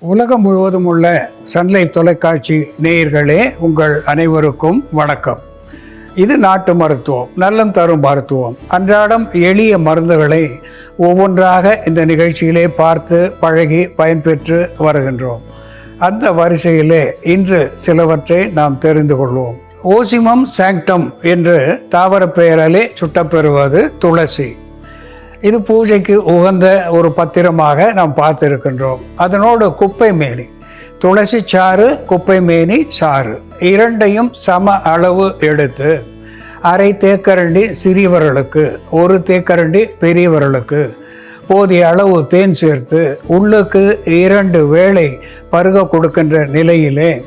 உலகம் முழுவதும் உள்ள சன்லைஃப் தொலைக்காட்சி நேயர்களே உங்கள் அனைவருக்கும் வணக்கம். இது நாட்டு மருத்துவம் நல்லம் தரும் மருத்துவம். அன்றாடம் எளிய மருந்துகளை ஒவ்வொன்றாக இந்த நிகழ்ச்சியிலே பார்த்து பழகி பயன்பெற்று வருகின்றோம். அந்த வரிசையிலே இன்று சிலவற்றை நாம் தெரிந்து கொள்வோம். ஓசிமம் சாங்டம் என்று தாவர பெயராலே சுட்டப்பெறுவது துளசி. இது பூஜைக்கு உகந்த ஒரு பத்திரமாக நாம் பார்த்திருக்கின்றோம். அதனோடு குப்பை மேனி துளசி சாறு குப்பை மேனி சாறு இரண்டையும் சம அளவு எடுத்து அரை தேக்கரண்டி சிறியவர்களுக்கு ஒரு தேக்கரண்டி பெரியவர்களுக்கு போதிய அளவு தேன் சேர்த்து உள்ளுக்கு இரண்டு வேளை பருக கொடுக்கின்ற நிலையிலே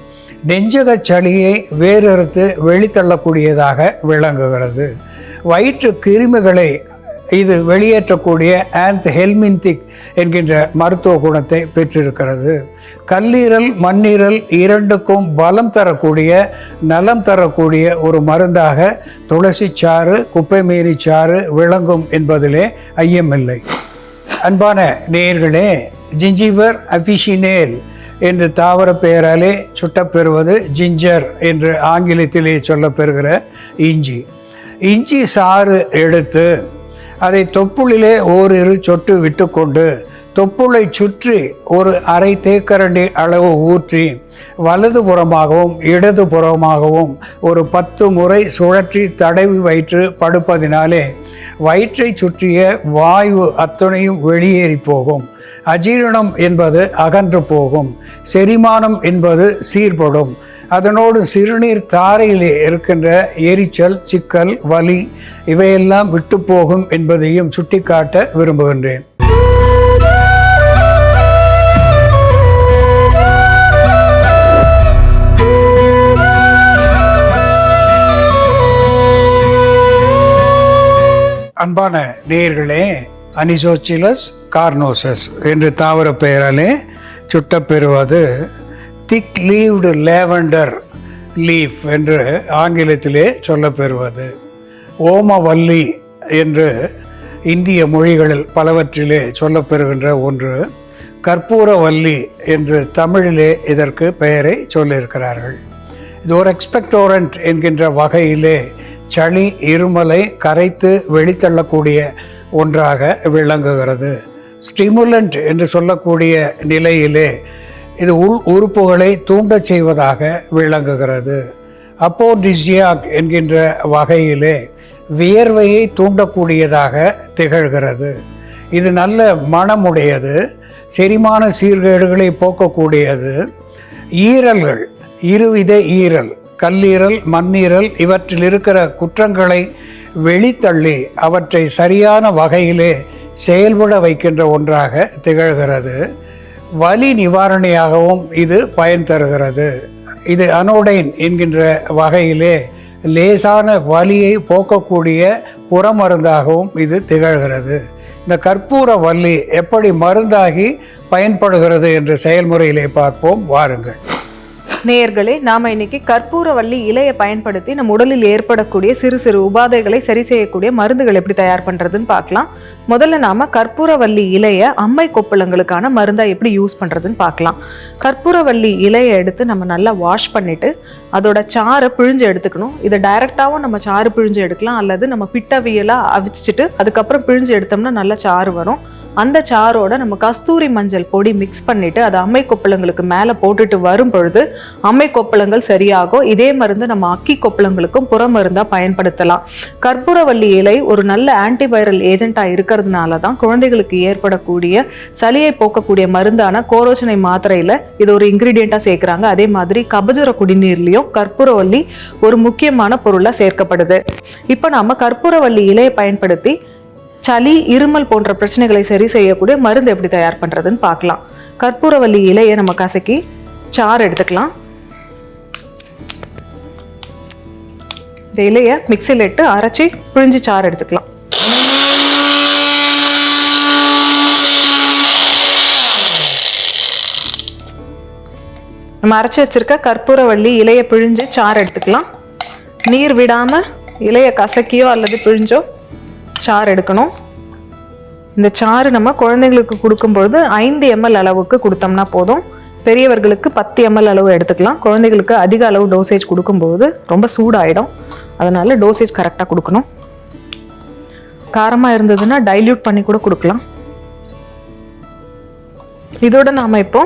நெஞ்சக சளியை வேறறுத்து வெளித்தள்ளக்கூடியதாக விளங்குகிறது. வயிற்று கிருமிகளை இது வெளியேற்றக்கூடிய ஆந்த் ஹெல்மின்திக் என்கின்ற மருத்துவ குணத்தை பெற்றிருக்கிறது. கல்லீரல் மண்ணீரல் இரண்டுக்கும் பலம் தரக்கூடிய நலம் தரக்கூடிய ஒரு மருந்தாக துளசி சாறு குப்பைமேரி சாறு விளங்கும் என்பதிலே ஐயமில்லை அன்பான நேயர்களே ஜிஞ்சிவர் அஃபிஷினேல் என்று தாவர பெயராலே சுட்டப்பெறுவது ஜிஞ்சர் என்று ஆங்கிலத்திலே சொல்லப்பெறுகிற இஞ்சி. இஞ்சி சாறு எடுத்து அதை தொப்புளிலே ஓரிரு சொட்டு விட்டுக்கொண்டு தொப்புளை சுற்றி ஒரு அரை தேக்கரண்டி அளவு ஊற்றி வலது புறமாகவும் இடது புறமாகவும் ஒரு பத்து முறை சுழற்றி தடவி வயிற்று படுப்பதினாலே வயிற்றை சுற்றிய வாயு அத்தனையும் வெளியேறி போகும். அஜீரணம் என்பது அகன்று போகும். செரிமானம் என்பது சீர்படும். அதனோடு சிறுநீர் தாரையிலே இருக்கின்ற எரிச்சல் சிக்கல் வலி இவையெல்லாம் விட்டு போகும் என்பதையும் சுட்டிக்காட்ட விரும்புகின்றேன். அன்பான நேயர்களே அனிசோச்சிலஸ் கார்னோசஸ் என்று தாவர பெயராலே சுட்டப்பெறுவது திக் லீவ்டு லேவண்டர் லீஃப் என்று ஆங்கிலத்திலே சொல்லப்பெறுவது. ஓமவல்லி என்று இந்திய மொழிகளில் பலவற்றிலே சொல்லப்பெறுகின்ற ஒன்று. கற்பூரவல்லி என்று தமிழிலே இதற்கு பெயரை சொல்லியிருக்கிறார்கள். இது ஒரு எக்ஸ்பெக்டோரண்ட் என்கின்ற வகையிலே சளி இருமலை கரைத்து வெளித்தள்ளக்கூடிய ஒன்றாக விளங்குகிறது. ஸ்டிமுலண்ட் என்று சொல்லக்கூடிய நிலையிலே இது உள் உறுப்புகளை தூண்டச் செய்வதாக விளங்குகிறது. அப்போடிசியாக் என்கின்ற வகையிலே வியர்வையை தூண்டக்கூடியதாக திகழ்கிறது. இது நல்ல மனமுடையது செரிமான சீர்கேடுகளை போக்கக்கூடியது. ஈரல்கள் இருவித ஈரல் கல்லீரல் மண்ணீரல் இவற்றில் இருக்கிற குற்றங்களை வெளித்தள்ளி அவற்றை சரியான வகையிலே செயல்பட வைக்கின்ற ஒன்றாக திகழ்கிறது. வலி நிவாரணியாகவும் இது பயன் தருகிறது. இது அனோடைன் என்கின்ற வகையிலே லேசான வலியை போக்கக்கூடிய புறமருந்தாகவும் இது திகழ்கிறது. இந்த கற்பூர வள்ளி எப்படி மருந்தாகி பயன்படுகிறது என்ற செயல்முறையிலே பார்ப்போம். வாருங்கள். நேயர்களே நாம இன்னைக்கு கற்பூரவள்ளி இலையை பயன்படுத்தி நம்ம உடலில் ஏற்படக்கூடிய சிறு சிறு உபாதைகளை சரி செய்யக்கூடிய மருந்துகள் எப்படி தயார் பண்றதுன்னு பார்க்கலாம். முதல்ல நாம கற்பூரவள்ளி இலையை அம்மை கொப்பளங்களுக்கான மருந்தா எப்படி யூஸ் பண்றதுன்னு பார்க்கலாம். கற்பூரவள்ளி இலையை எடுத்து நம்ம நல்லா வாஷ் பண்ணிட்டு அதோட சாறை பிழிஞ்சு எடுத்துக்கணும். இதை டைரக்டாவும் நம்ம சாறு பிழிஞ்சு எடுக்கலாம். அல்லது நம்ம பிட்டவியலாக அவிச்சிட்டு அதுக்கப்புறம் பிழிஞ்சு எடுத்தோம்னா நல்ல சாறு வரும். அந்த சாரோட நம்ம கஸ்தூரி மஞ்சள் பொடி மிக்ஸ் பண்ணிட்டு அதை அம்மை கொப்பளங்களுக்கு மேலே போட்டுட்டு வரும் பொழுது அம்மை கொப்பளங்கள் சரியாகும். இதே மருந்து நம்ம அக்கி கொப்பளங்களுக்கும் புற மருந்தாக பயன்படுத்தலாம். கற்பூரவள்ளி இலை ஒரு நல்ல ஆன்டிவைரல் ஏஜென்ட்டாக இருக்கிறதுனால தான் குழந்தைகளுக்கு ஏற்படக்கூடிய சளியை போக்கக்கூடிய மருந்தான கோரோச்சனை மாத்திரையில் இது ஒரு இன்க்ரீடியண்ட்டாக சேர்க்குறாங்க. அதே மாதிரி கபஜுர குடிநீர்லேயும் கற்பூரவள்ளி ஒரு முக்கியமான பொருளாக சேர்க்கப்படுது. இப்போ நாம கற்பூரவள்ளி இலையை பயன்படுத்தி சளி இருமல் போன்ற பிரச்சனைகளை சரி செய்யக்கூடிய மருந்து எப்படி தயார் பண்ணுறதுன்னு பார்க்கலாம். கற்பூரவள்ளி இலையை நம்ம கசக்கி சாறு எடுத்துக்கலாம். இந்த இலையை மிக்சியில் இட்டு அரைச்சி பிழிஞ்சு சாறு எடுத்துக்கலாம். நம்ம அரைச்சி வச்சிருக்க கற்பூரவள்ளி இலையை பிழிஞ்சு சாறு எடுத்துக்கலாம். நீர் விடாமல் இலையை கசக்கியோ அல்லது பிழிஞ்சோ சாறு எடுக்கணும். இந்த சாறு நம்ம குழந்தைங்களுக்கு கொடுக்கும்பொழுது ஐந்து எம்எல் அளவுக்கு கொடுத்தோம்னா போதும். பெரியவர்களுக்கு பத்து எம்எல் அளவு எடுத்துக்கலாம். குழந்தைகளுக்கு அதிக அளவு டோசேஜ் கொடுக்கும்போது ரொம்ப சூடாயிடும். அதனால டோசேஜ் கரெக்டாக கொடுக்கணும். காரமாக இருந்ததுன்னா டைல்யூட் பண்ணி கூட கொடுக்கலாம். இதோட நாம் இப்போ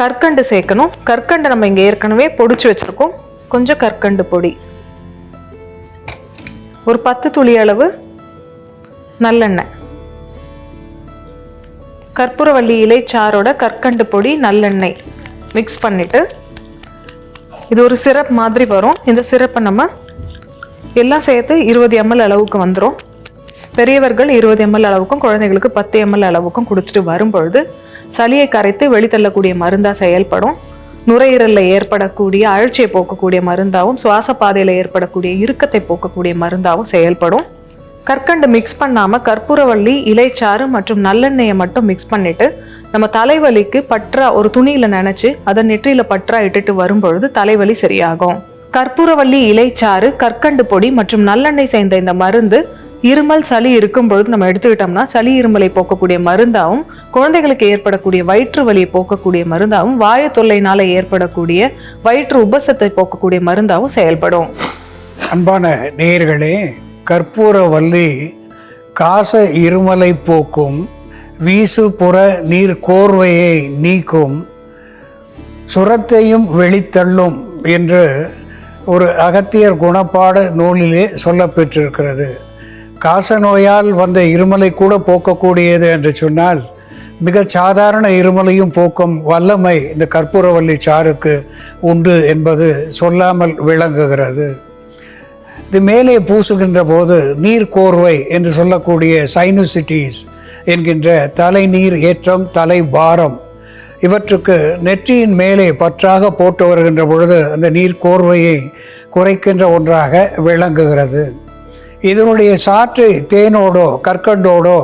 கற்கண்டு சேர்க்கணும். கற்கண்டு நம்ம இங்கே ஏற்கனவே பொடிச்சு வச்சுருக்கோம். கொஞ்சம் கற்கண்டு பொடி. ஒரு பத்து துளி அளவு நல்லெண்ணெய். கற்பூரவள்ளி இலைச்சாரோட கற்கண்டு பொடி நல்லெண்ணெய் மிக்ஸ் பண்ணிவிட்டு இது ஒரு சிரப் மாதிரி வரும். இந்த சிரப்பை நம்ம எல்லாம் சேர்த்து இருபது எம்எல் அளவுக்கு வந்துடும் பெரியவர்கள் இருபது எம்எல் அளவுக்கும் குழந்தைகளுக்கு பத்து எம்எல் அளவுக்கும் கொடுத்துட்டு வரும்பொழுது சளியை கரைத்து வெளித்தள்ளக்கூடிய மருந்தாக செயல்படும். நுரையீரலில் ஏற்படக்கூடிய அழற்சியை போக்கக்கூடிய மருந்தாகவும் சுவாச பாதையில் ஏற்படக்கூடிய இறுக்கத்தை போக்கக்கூடிய மருந்தாகவும் செயல்படும். கற்கண்டு மிக்ஸ் பண்ணாமல் கற்பூரவள்ளி இலைச்சாறு மற்றும் நல்லெண்ணெயை மட்டும் மிக்ஸ் பண்ணிட்டு நம்ம தலைவலிக்கு பற்றா ஒரு துணியில் நினச்சி அதை நெற்றியில் பற்றா இட்டுட்டு வரும்பொழுது தலைவலி சரியாகும். கற்பூரவள்ளி இலைச்சாறு கற்கண்டு பொடி மற்றும் நல்லெண்ணெய் சேர்ந்த இந்த மருந்து இருமல் சளி இருக்கும் பொழுது நம்ம எடுத்துக்கிட்டோம்னா சளி இருமலை போக்கக்கூடிய மருந்தாகவும் குழந்தைகளுக்கு ஏற்படக்கூடிய வயிற்று வலியை போக்கக்கூடிய மருந்தாகவும் வாயு தொல்லைனால ஏற்படக்கூடிய வயிற்று உபசத்தை போக்கக்கூடிய மருந்தாகவும் செயல்படும். அன்பான நேயர்களே கற்பூரவல்லி காச இருமலை போக்கும் வீசு புற நீர் கோர்வையை நீக்கும் சுரத்தையும் வெளித்தள்ளும் என்று ஒரு அகத்தியர் குணப்பாடு நூலிலே சொல்லப்பெற்றிருக்கிறது. காச நோயால் வந்த இருமலை கூட போக்கக்கூடியது என்று சொன்னால் மிக சாதாரண இருமலையும் போக்கும் வல்லமை இந்த கற்பூரவல்லி சாருக்கு உண்டு என்பது சொல்லாமல் விளங்குகிறது. இது மேலே பூசுகின்ற போது நீர் கோர்வை என்று சொல்லக்கூடிய சைனுசிட்டிஸ் என்கின்ற தலைநீர் ஏற்றம் தலை பாரம் இவற்றுக்கு நெற்றியின் மேலே பற்றாக போட்டு வருகின்ற பொழுது அந்த நீர் கோர்வையை குறைக்கின்ற ஒன்றாக விளங்குகிறது. இதனுடைய சாற்றை தேனோடோ கற்கண்டோடோ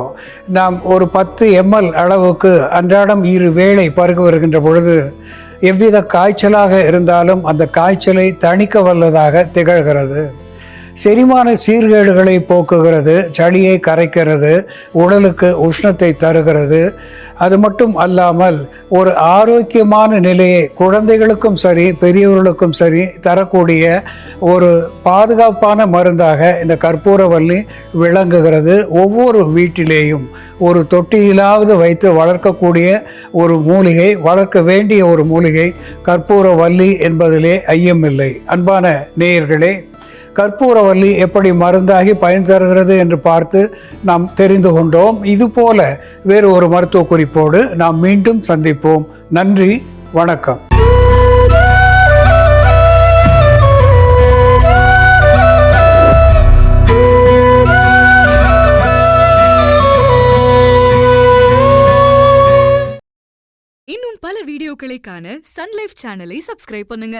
நாம் ஒரு பத்து எம்எல் அளவுக்கு அன்றாடம் இரு வேளை பருகு வருகின்ற பொழுது எவ்வித காய்ச்சலாக இருந்தாலும் அந்த காய்ச்சலை தணிக்க வல்லதாக திகழ்கிறது. செரிமான சீர்கேடுகளை போக்குகிறது சளியை கரைக்கிறது உடலுக்கு உஷ்ணத்தை தருகிறது. அது மட்டும் அல்லாமல் ஒரு ஆரோக்கியமான நிலையை குழந்தைகளுக்கும் சரி பெரியவர்களுக்கும் சரி தரக்கூடிய ஒரு பாதுகாப்பான மருந்தாக இந்த கற்பூரவல்லி விளங்குகிறது. ஒவ்வொரு வீட்டிலேயும் ஒரு தொட்டியிலாவது வைத்து வளர்க்கக்கூடிய ஒரு மூலிகை வளர்க்க வேண்டிய ஒரு மூலிகை கற்பூரவல்லி என்பதிலே ஐயமில்லை. அன்பான நேயர்களே கற்பூரவல்லி எப்படி மருந்தாகி பயன் தருகிறது என்று பார்த்து நாம் தெரிந்து கொண்டோம். இதுபோல வேறு ஒரு மருத்துவ குறிப்போடு நாம் மீண்டும் சந்திப்போம். நன்றி வணக்கம். இன்னும் பல வீடியோக்களை காண சன்லைஃப் சேனலை சப்ஸ்கிரைப் பண்ணுங்க.